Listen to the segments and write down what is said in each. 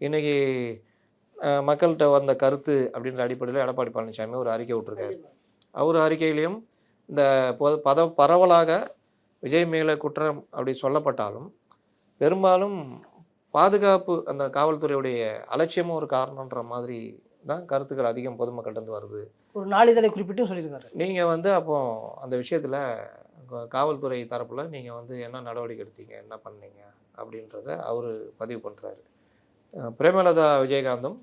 இன்னைக்கு அஹ், மக்கள்கிட்ட வந்த கருத்து அப்படின்ற அடிப்படையில் எடப்பாடி பழனிசாமி ஒரு அறிக்கை விட்டுருக்காரு. அவர் அறிக்கையிலையும் இந்த பொது பத பரவலாக விஜய் மேலே குற்றம் அப்படி சொல்லப்பட்டாலும் பெரும்பாலும் பாதுகாப்பு அந்த காவல்துறையுடைய அலட்சியமும் ஒரு காரணன்ற மாதிரி தான் கருத்துக்கள் அதிகம் பொதுமக்கள்கிட்ட வருது. ஒரு நாளிதழை குறிப்பிட்டும் சொல்லியிருக்காரு. நீங்கள் வந்து அப்போ அந்த விஷயத்தில் காவல்துறை தரப்பில் நீங்கள் வந்து என்ன நடவடிக்கை எடுத்தீங்க? என்ன பண்ணீங்க? அப்படின்றத அவர் பதிவு பண்ணுறாரு பிரேமலதா விஜயகாந்தும்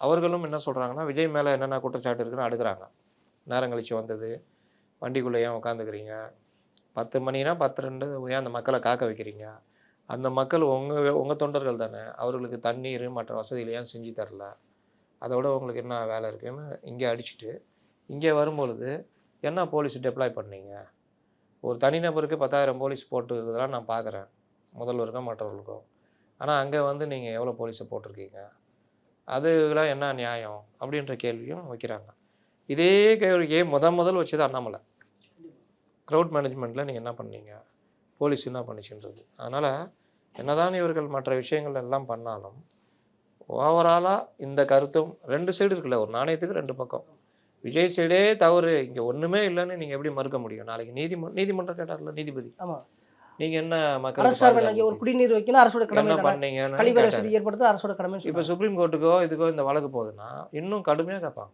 அவர்களும் என்ன சொல்கிறாங்கன்னா விஜய் மேலே என்னென்ன குற்றச்சாட்டு இருக்குன்னு அடுக்கிறாங்க. நேரம் கழிச்சு வந்தது வண்டிக்குள்ளே ஏன் உட்காந்துக்கிறீங்க பத்து மணினா பத்து ரெண்டு ஏன் அந்த மக்களை காக்க வைக்கிறீங்க? அந்த மக்கள் உங்கள் உங்கள் தொண்டர்கள் தானே. அவர்களுக்கு தண்ணீர் மற்ற வசதிகள் ஏன் செஞ்சு தரல? அதோட உங்களுக்கு என்ன வேலை இருக்குன்னு இங்கே அடிச்சுட்டு இங்கே வரும்பொழுது என்ன போலீஸ் டெப்ளாய் பண்ணீங்க? ஒரு தனிநபருக்கு பத்தாயிரம் போலீஸ் போட்டுக்கிறதெல்லாம் நான் பார்க்குறேன் முதல்வருக்கும் மற்றவர்களுக்கும். ஆனால் அங்கே வந்து நீங்கள் எவ்வளோ போலீஸை போட்டிருக்கீங்க? அதுலாம் என்ன நியாயம்? அப்படின்ற கேள்வியும் வைக்கிறாங்க. இதே கேள்வியே முத முதல் வச்சது அண்ணாமலை. க்ரௌட் மேனேஜ்மெண்ட்டில் நீங்கள் என்ன பண்ணீங்க? போலீஸ் என்ன பண்ணிச்சுன்றது அதனால் என்னதான் இவர்கள் மற்ற விஷயங்கள் எல்லாம் பண்ணாலும் ஓவராலாக இந்த கருத்தும் ரெண்டு சைடு இருக்குல்ல? ஒரு நாணயத்துக்கு ரெண்டு பக்கம். விஜய் சைடே தவறு. இங்கே ஒன்றுமே இல்லைன்னு நீங்கள் எப்படி மறுக்க முடியும்? நாளைக்கு நீதிம நீதிமன்றம் கேட்டார்ல நீதிபதி. ஆமா. நீங்கள் என்ன அரசு பாதுகாப்பு ஒரு குடிநீர் வைக்கணும் அரசோட கடமை. பண்ணீங்கன்னு கழிவறை ஏற்படுத்த அரசோட கடமை இப்போ சுப்ரீம் கோர்ட்டுக்கோ இதுக்கோ இந்த வழக்கு போகுதுன்னா இன்னும் கடுமையாக கேட்பாங்க.